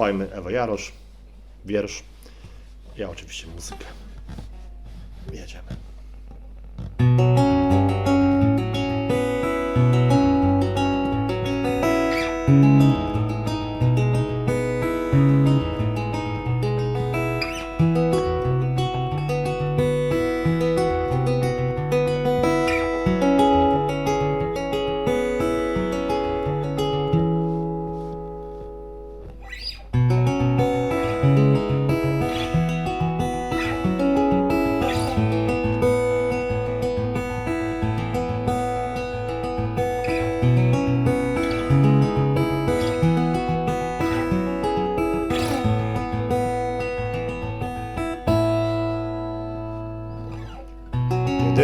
Ufajmy Ewa Jarosz, wiersz, ja oczywiście muzykę. Jedziemy. Kiedy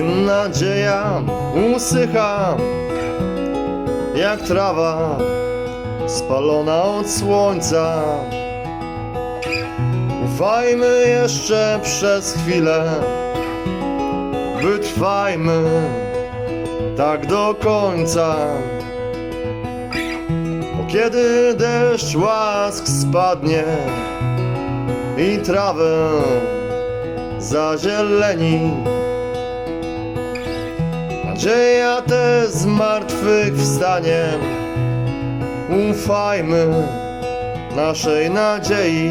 nadzieja usycha Jak trawa spalona od słońca. Ufajmy jeszcze przez chwilę Wytrwajmy tak do końca. Bo kiedy deszcz łask spadnie I trawę zazieleni Nadzieja te z martwych wstanie Ufajmy naszej nadziei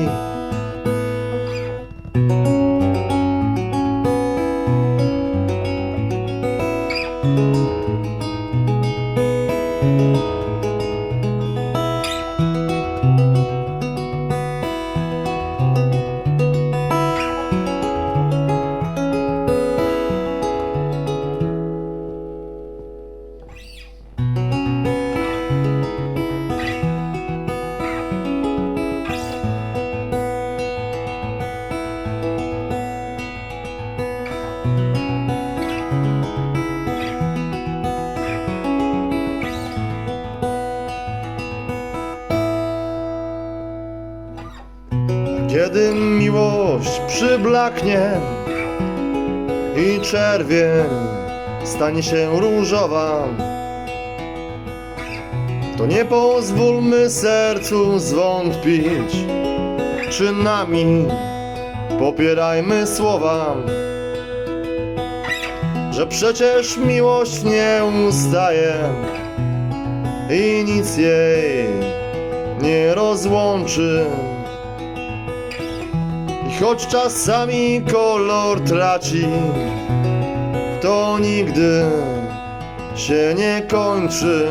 Kiedy miłość przyblaknie i czerwień stanie się różowa, to nie pozwólmy sercu zwątpić, czynami popierajmy słowa, że przecież miłość nie ustaje i nic jej nie rozłączy. Choć czasami kolor traci, to nigdy się nie kończy.